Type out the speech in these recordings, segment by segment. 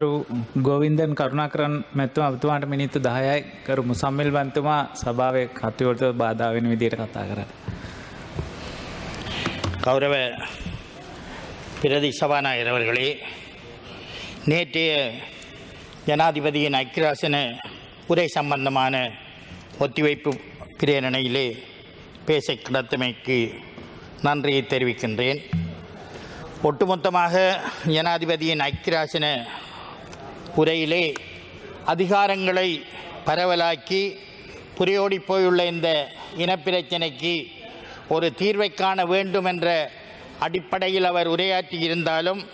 කරු ගෝවින්දන් කරුණාකරන් මැත්තුම අපතුමාට මිනිත්තු දහයයි කරු මුසම්මිල් බන්තුමා සභාවය කටයුවලට බාධාවෙන විදියට කතා කර. கௌரவ பிரதி சபாநாயகர் அவர்களே நேற்றைய ஜனாதிபதியின் ஐக்கியராசன உரை சம்பந்தமான ஒத்திவைப்பு பிரேரணையிலே பேச கிடத்தமைக்கு நன்றியை தெரிவிக்கின்றேன் ஒட்டுமொத்தமாக ஜனாதிபதியின் ஐக்கியராசன உரையிலே அதிகாரங்களை பரவலாக்கி புரியோடி போயுள்ள இந்த இனப்பிரச்சனைக்கு ஒரு தீர்வை காண வேண்டும் என்ற அடிப்படையில் அவர் உரையாற்றி இருந்தாலும்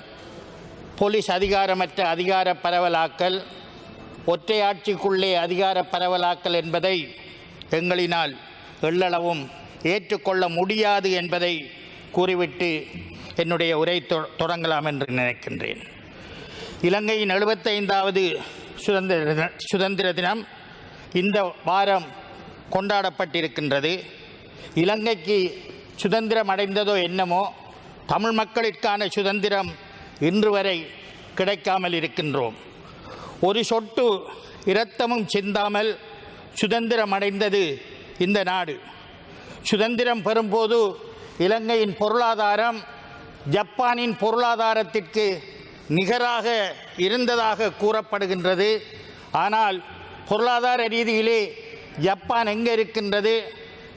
போலீஸ் அதிகாரமற்ற அதிகார பரவலாக்கல் ஒற்றை ஆட்சிக்குள்ளே அதிகார பரவலாக்கல் என்பதை எங்களினால் எள்ளளவும் ஏற்றுக்கொள்ள முடியாது என்பதை கூறிவிட்டு என்னுடைய உரை தொ- தொடங்கலாம் என்று நினைக்கின்றேன். இலங்கையின் எழுபத்தைந்தாவது சுதந்திர தின- சுதந்திர தினம் இந்த வாரம் கொண்டாடப்பட்டிருக்கின்றது. இலங்கைக்கு சுதந்திரம் அடைந்ததோ என்னமோ தமிழ் மக்களிற்கான சுதந்திரம் இன்று வரை கிடைக்காமல் இருக்கின்றோம். ஒரு சொட்டு இரத்தமும் சிந்தாமல் சுதந்திரம் அடைந்தது இந்த நாடு. சுதந்திரம் பெறும்போது இலங்கையின் பொருளாதாரம் ஜப்பானின் பொருளாதாரத்திற்கு நிகராக இருந்ததாக கூறப்படுகின்றது. ஆனால் பொருளாதார ரீதியிலே ஜப்பான் எங்கே இருக்கின்றது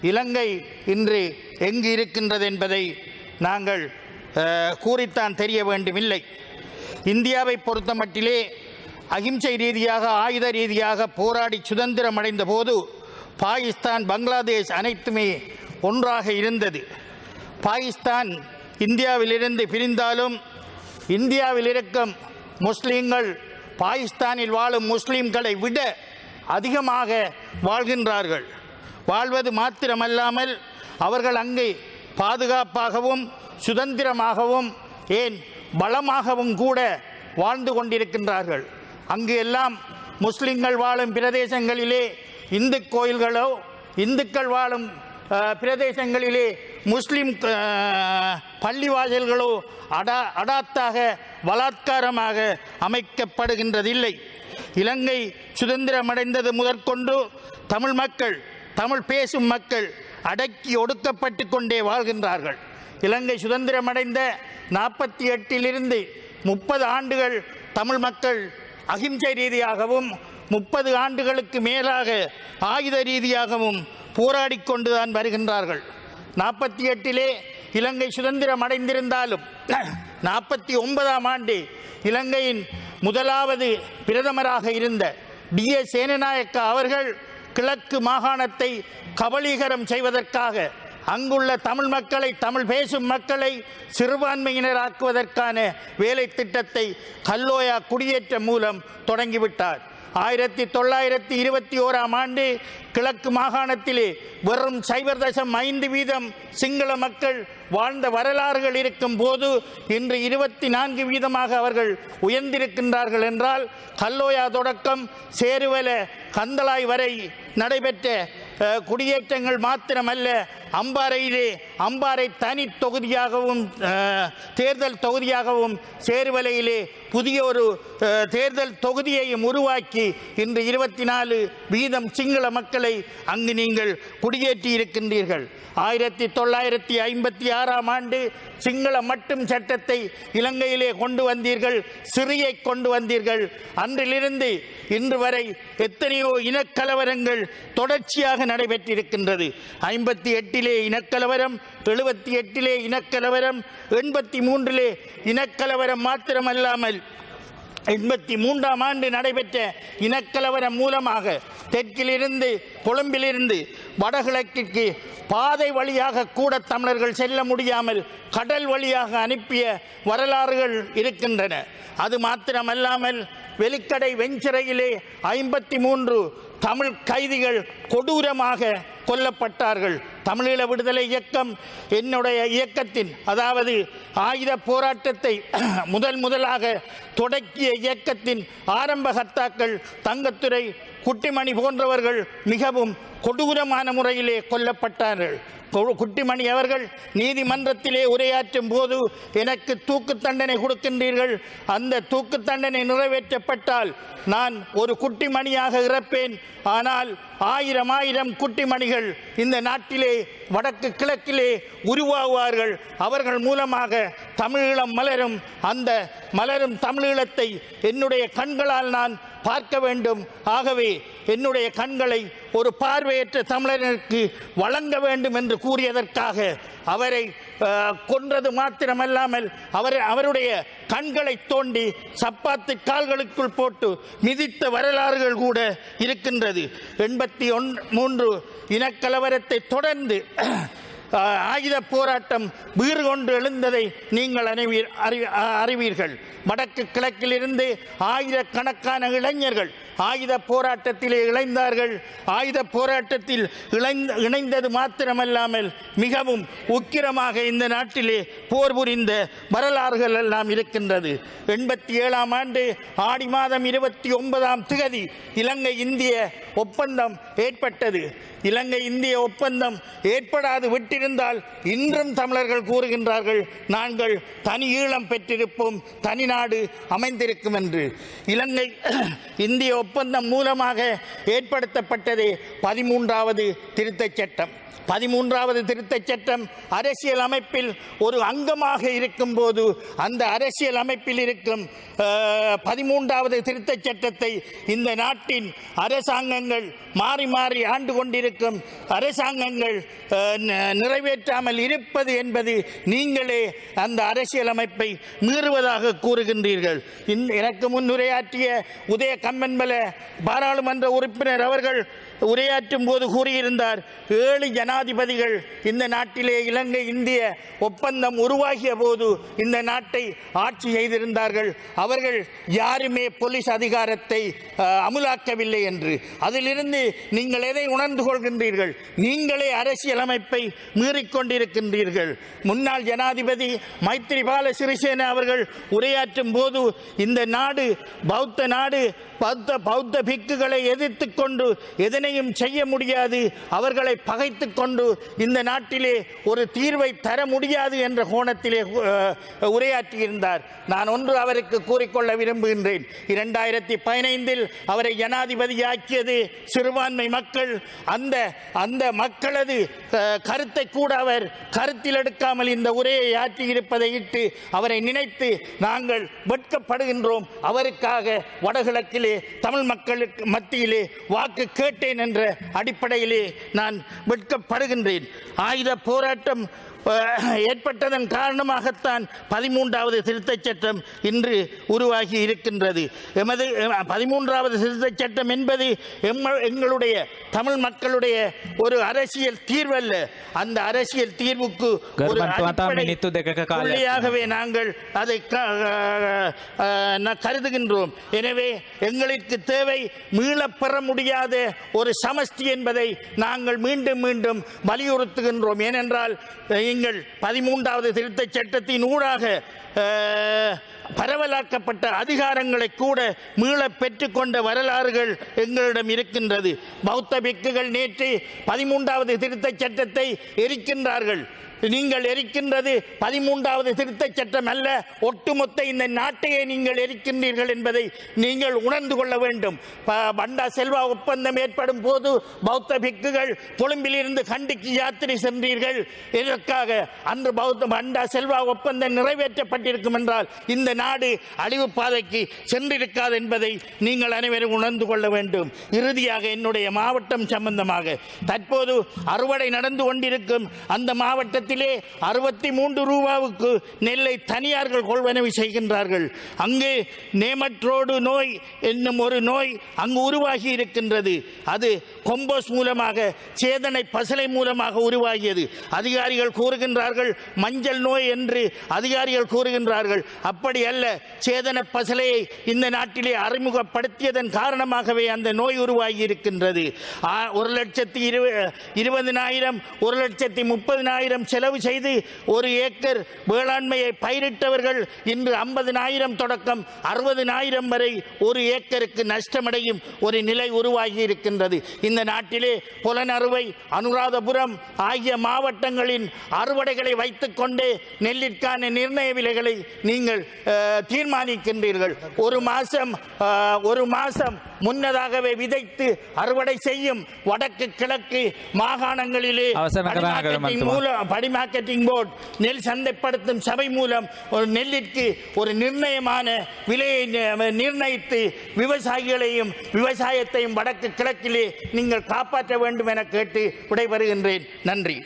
இலங்கை இன்று எங்கு இருக்கின்றது என்பதை நாங்கள் கூறித்தான் தெரிய வேண்டுமில்லை. இந்தியாவை பொறுத்தமட்டிலே அகிம்சை ரீதியாக ஆயுத ரீதியாக போராடி சுதந்திரம் அடைந்த போது பாகிஸ்தான் பங்களாதேஷ் அனைத்துமே ஒன்றாக இருந்தது. பாகிஸ்தான் இந்தியாவிலிருந்து பிரிந்தாலும் இந்தியாவில் இருக்கும் முஸ்லீம்கள் பாகிஸ்தானில் வாழும் முஸ்லீம்களை விட அதிகமாக வாழ்கின்றார்கள். வாழ்வது மாத்திரமல்லாமல் அவர்கள் அங்கே பாதுகாப்பாகவும் சுதந்திரமாகவும் ஏன் பலமாகவும் கூட வாழ்ந்து கொண்டிருக்கின்றார்கள். அங்கு எல்லாம் முஸ்லிம்கள் வாழும் பிரதேசங்களிலே இந்து கோயில்களோ இந்துக்கள் வாழும் பிரதேசங்களிலே முஸ்லீம் பள்ளிவாசல்களோ அடா அடாத்தாக பலாத்காரமாக அமைக்கப்படுகின்றதில்லை. இலங்கை சுதந்திரமடைந்தது முதற்கொண்டு தமிழ் மக்கள் தமிழ் பேசும் மக்கள் அடக்கி ஒடுக்கப்பட்டு கொண்டே வாழ்கின்றார்கள். இலங்கை சுதந்திரமடைந்த நாற்பத்தி எட்டிலிருந்து முப்பது ஆண்டுகள் தமிழ் மக்கள் அகிம்சை ரீதியாகவும் முப்பது ஆண்டுகளுக்கு மேலாக ஆயுத ரீதியாகவும் போராடி கொண்டுதான் வருகின்றார்கள். நாற்பத்தி எட்டிலே இலங்கை சுதந்திரம் அடைந்திருந்தாலும் நாற்பத்தி ஒன்பதாம் ஆண்டு இலங்கையின் முதலாவது பிரதமராக இருந்த டி ஏ சேனநாயக்க அவர்கள் கிழக்கு மாகாணத்தை கபலீகரம் செய்வதற்காக அங்குள்ள தமிழ் மக்களை தமிழ் பேசும் மக்களை சிறுபான்மையினராக்குவதற்கான வேலை திட்டத்தை கல்லோயா குடியேற்றம் மூலம் தொடங்கிவிட்டார். ஆயிரத்தி தொள்ளாயிரத்தி இருபத்தி ஓராம் ஆண்டு கிழக்கு மாகாணத்திலே வெறும் சைபர் தசம் ஐந்து வீதம் சிங்கள மக்கள் வாழ்ந்த வரலாறுகள் இருக்கும் போது இன்று இருபத்தி நான்கு வீதமாக அவர்கள் உயர்ந்திருக்கின்றார்கள் என்றால் கல்லோயா தொடக்கம் சேருவல கந்தளாய் வரை நடைபெற்ற குடியேற்றங்கள் மாத்திரமல்ல அம்பாறையிலே அம்பாறை தனி தொகுதியாகவும் தேர்தல் தொகுதியாகவும் சேருவலையிலே புதிய ஒரு தேர்தல் தொகுதியையும் உருவாக்கி இன்று இருபத்தி நாலு வீதம் சிங்கள மக்களை அங்கு நீங்கள் குடியேற்றி இருக்கின்றீர்கள் ஆயிரத்தி தொள்ளாயிரத்தி ஐம்பத்தி ஆறாம் ஆண்டு சிங்கள மட்டும் சட்டத்தை இலங்கையிலே கொண்டு வந்தீர்கள் சிறியை கொண்டு வந்தீர்கள். அன்றிலிருந்து இன்று வரை எத்தனையோ இனக்கலவரங்கள் தொடர்ச்சியாக நடைபெற்றிருக்கின்றது. ஐம்பத்தி எட்டிலே இனக்கலவரம் எழுபத்தி எட்டிலே இனக்கலவரம் எண்பத்தி மூன்றிலே இனக்கலவரம் மாத்திரமல்லாமல் எண்பத்தி மூன்றாம் ஆண்டு நடைபெற்ற இனக்கலவரம் மூலமாக தெற்கிலிருந்து கொழும்பிலிருந்து வடகிழக்கிற்கு பாதை வழியாக கூட தமிழர்கள் செல்ல முடியாமல் கடல் வழியாக அனுப்பிய வரலாறுகள் இருக்கின்றன. அது மாத்திரமல்லாமல் வெலிக்கடை வெஞ்சிறையிலே ஐம்பத்தி மூன்று தமிழ் கைதிகள் கொடூரமாக கொல்லப்பட்டார்கள். தமிழீழ விடுதலை இயக்கம் என்னுடைய இயக்கத்தின் அதாவது ஆயுத போராட்டத்தை முதல் முதலாக தொடக்கிய இயக்கத்தின் ஆரம்ப கர்த்தாக்கள் தங்கத்துறை குட்டிமணி போன்றவர்கள் மிகவும் கொடூரமான முறையிலே கொல்லப்பட்டார்கள். குட்டிமணி அவர்கள் நீதிமன்றத்திலே உரையாற்றும் போது எனக்கு தூக்கு தண்டனை கொடுக்கின்றீர்கள். அந்த தூக்கு தண்டனை நிறைவேற்றப்பட்டால் நான் ஒரு குட்டிமணியாக இறப்பேன். ஆனால் ஆயிரம் ஆயிரம் குட்டிமணிகள் இந்த நாட்டிலே வடக்கு கிழக்கிலே உருவாகுவார்கள். அவர்கள் மூலமாக தமிழீழம் மலரும் அந்த மலரும் தமிழீழத்தை என்னுடைய கண்களால் நான் பார்க்க வேண்டும். ஆகவே என்னுடைய கண்களை ஒரு பார்வையற்ற தமிழருக்கு வழங்க வேண்டும் என்று கூறியதற்காக அவரை கொன்றது மாத்திரமல்லாமல் அவர் அவருடைய கண்களை தோண்டி சப்பாத்து கால்களுக்குள் போட்டு மிதித்த வரலாறுகள் கூட இருக்கின்றது. எண்பத்தி ஒன் மூன்று இனக்கலவரத்தை தொடர்ந்து ஆயுத போராட்டம் வீறு கொண்டு எழுந்ததை நீங்கள் அறிவீர் அறி- அறிவீர்கள். வடக்கு கிழக்கிலிருந்து ஆயிரக்கணக்கான இளைஞர்கள் ஆயுத போராட்டத்திலே இணைந்தார்கள் ஆயுத போராட்டத்தில் இணைந்த இணைந்தது மாத்திரமல்லாமல் மிகவும் உக்கிரமாக இந்த நாட்டிலே போர் புரிந்த வரலாறுகள் எல்லாம் இருக்கின்றது. எண்பத்தி ஏழாம் ஆண்டு ஆடி மாதம் இருபத்தி ஒன்பதாம் திகதி இலங்கை இந்திய ஒப்பந்தம் ஏற்பட்டது. இலங்கை இந்திய ஒப்பந்தம் ஏற்படாது விட்டு விட்டிருந்தால் இன்றும் தமிழர்கள் கூறுகின்றார்கள் நாங்கள் தனி ஈழம் பெற்றிருப்போம் தனி நாடு அமைந்திருக்கும் என்று. இலங்கை இந்திய ஒப்பந்தம் மூலமாக ஏற்படுத்தப்பட்டதே பதிமூன்றாவது திருத்தச் சட்டம். பதிமூன்றாவது திருத்தச் சட்டம் அரசியல் அமைப்பில் ஒரு அங்கமாக இருக்கும்போது அந்த அரசியல் அமைப்பில் இருக்கும் பதிமூன்றாவது திருத்தச் சட்டத்தை இந்த நாட்டின் அரசாங்கங்கள் மாறி மாறி ஆண்டு கொண்டிருக்கும் அரசாங்கங்கள் நிறைவேற்றாமல் இருப்பது என்பது நீங்களே அந்த அரசியலமைப்பை மீறுவதாக கூறுகின்றீர்கள். இந்த எனக்கு முன்னுரையாற்றிய உதய கம்மன்பல பாராளுமன்ற உறுப்பினர் அவர்கள் உரையாற்றும் போது கூறியிருந்தார் ஏழு ஜனாதிபதிகள் இந்த நாட்டிலே இலங்கை இந்திய ஒப்பந்தம் உருவாகிய போது இந்த நாட்டை ஆட்சி செய்திருந்தார்கள். அவர்கள் யாருமே போலீஸ் அதிகாரத்தை அமுலாக்கவில்லை என்று. அதிலிருந்து நீங்கள் எதை உணர்ந்து கொள்கின்றீர்கள்? நீங்களே அரசியலமைப்பை மீறிக்கொண்டிருக்கின்றீர்கள் முன்னாள் ஜனாதிபதி மைத்ரிபால சிறிசேன அவர்கள் உரையாற்றும் போது இந்த நாடு பௌத்த நாடு பௌத்த பௌத்த பிக்குகளை எதிர்த்து கொண்டு எதனையும் செய்ய முடியாது. அவர்களை பகைத்து கொண்டு இந்த நாட்டிலே ஒரு தீர்வை தர முடியாது என்ற கோணத்திலே உரையாற்றியிருந்தார் நான் ஒன்று அவருக்கு கூறிக்கொள்ள விரும்புகின்றேன். இரண்டாயிரத்தி பதினைந்தில் அவரை ஜனாதிபதியாக்கியது சிறுபான்மை மக்கள். அந்த அந்த மக்களது கருத்தை கூட அவர் கருத்தில் எடுக்காமல் இந்த உரையை ஆற்றியிருப்பதை இட்டு அவரை நினைத்து நாங்கள் வெட்கப்படுகின்றோம். அவருக்காக வடகிழக்கிலே தமிழ் மக்களுக்கு மத்தியிலே வாக்கு கேட்டேன் என்ற அடிப்படையிலே நான் வெட்கப்படுகின்றேன். ஆயுத போராட்டம் ஏற்பட்டதன் காரணமாகத்தான் பதிமூன்றாவது திருத்தச் சட்டம் இன்று உருவாகி இருக்கின்றது. எமது பதிமூன்றாவது திருத்தச் சட்டம் என்பது எங்களுடைய தமிழ் மக்களுடைய ஒரு அரசியல் தீர்வல்ல. அந்த அரசியல் தீர்வுக்கு புள்ளியாகவே நாங்கள் அதை கருதுகின்றோம். எனவே எங்களுக்கு தேவை மீளப்பெற முடியாத ஒரு சமஸ்தி என்பதை நாங்கள் மீண்டும் மீண்டும் வலியுறுத்துகின்றோம். ஏனென்றால் நீங்கள் பதிமூன்றாவது திருத்தச் சட்டத்தின் ஊடாக பரவலாக்கப்பட்ட அதிகாரங்களை கூட மீள பெற்றுக்கொண்ட வரலாறுகள் எங்களிடம் இருக்கின்றது. பௌத்த பிக்குகள் நேற்று பதிமூன்றாவது திருத்தச் சட்டத்தை எரிக்கின்றார்கள். நீங்கள் எரிக்கின்றது பதிமூன்றாவது திருத்தச் சட்டம் அல்ல ஒட்டுமொத்த இந்த நாட்டையே நீங்கள் எரிக்கின்றீர்கள் என்பதை நீங்கள் உணர்ந்து கொள்ள வேண்டும். பண்டா செல்வா ஒப்பந்தம் ஏற்படும் போது பௌத்த பிக்குகள் கொழும்பிலிருந்து கண்டிக்கு யாத்திரை சென்றீர்கள். இதற்காக அன்று பௌத்த பண்டா செல்வா ஒப்பந்தம் நிறைவேற்றப்பட்டிருக்கும் என்றால் இந்த நாடு அழிவு பாதைக்கு சென்றிருக்காது என்பதை நீங்கள் அனைவரும் உணர்ந்து கொள்ள வேண்டும். இறுதியாக என்னுடைய மாவட்டம் சம்பந்தமாக தற்போது அறுவடை நடந்து கொண்டிருக்கும் அந்த மாவட்டத்திலே அறுபத்தி மூன்று ரூபாவுக்கு நெல்லை தனியார்கள் கொள்வனவு செய்கின்றார்கள். அங்கு நேமற்றோடு நோய் என்னும் ஒரு நோய் அங்கு உருவாகி இருக்கின்றது. அது கொம்போஸ் மூலமாக சேதனை பசலை மூலமாக உருவாகியது. அதிகாரிகள் கூறுகின்றார்கள் மஞ்சள் நோய் என்று அதிகாரிகள் கூறுகின்றார்கள். அப்படி அல்ல. சேதன பசலையை இந்த நாட்டிலே அறிமுகப்படுத்தியதன் காரணமாகவே அந்த நோய் உருவாகி இருக்கின்றது ஒரு லட்சத்தி இருவ இருபதினாயிரம் ஒரு லட்சத்தி முப்பதினாயிரம் செலவு செய்து ஒரு ஏக்கர் வேளாண்மையை பயிரிட்டவர்கள் இன்று ஐம்பதினாயிரம் தொடக்கம் அறுபதினாயிரம் வரை ஒரு ஏக்கருக்கு நஷ்டமடையும் ஒரு நிலை உருவாகி இருக்கின்றது இந்த நாட்டிலே புலனறுவை அனுராதபுரம் ஆகிய மாவட்டங்களின் அறுவடைகளை வைத்துக்கொண்டே நெல்லிற்கான நிர்ணய விலைகளை நீங்கள் தீர்மானிக்கின்றீர்கள். ஒரு மாதம் ஒரு மாதம் முன்னதாகவே விதைத்து அறுவடை செய்யும் வடக்கு கிழக்கு மாகாணங்களிலே மூலம் படி மார்க்கெட்டிங் போர்டு நெல் சந்தைப்படுத்தும் சபை மூலம் ஒரு நெல்லிற்கு ஒரு நிர்ணயமான விலையை நிர்ணயித்து விவசாயிகளையும் விவசாயத்தையும் வடக்கு கிழக்கிலே நீங்கள் காப்பாற்ற வேண்டும் என கேட்டு விடைபெறுகின்றேன். நன்றி.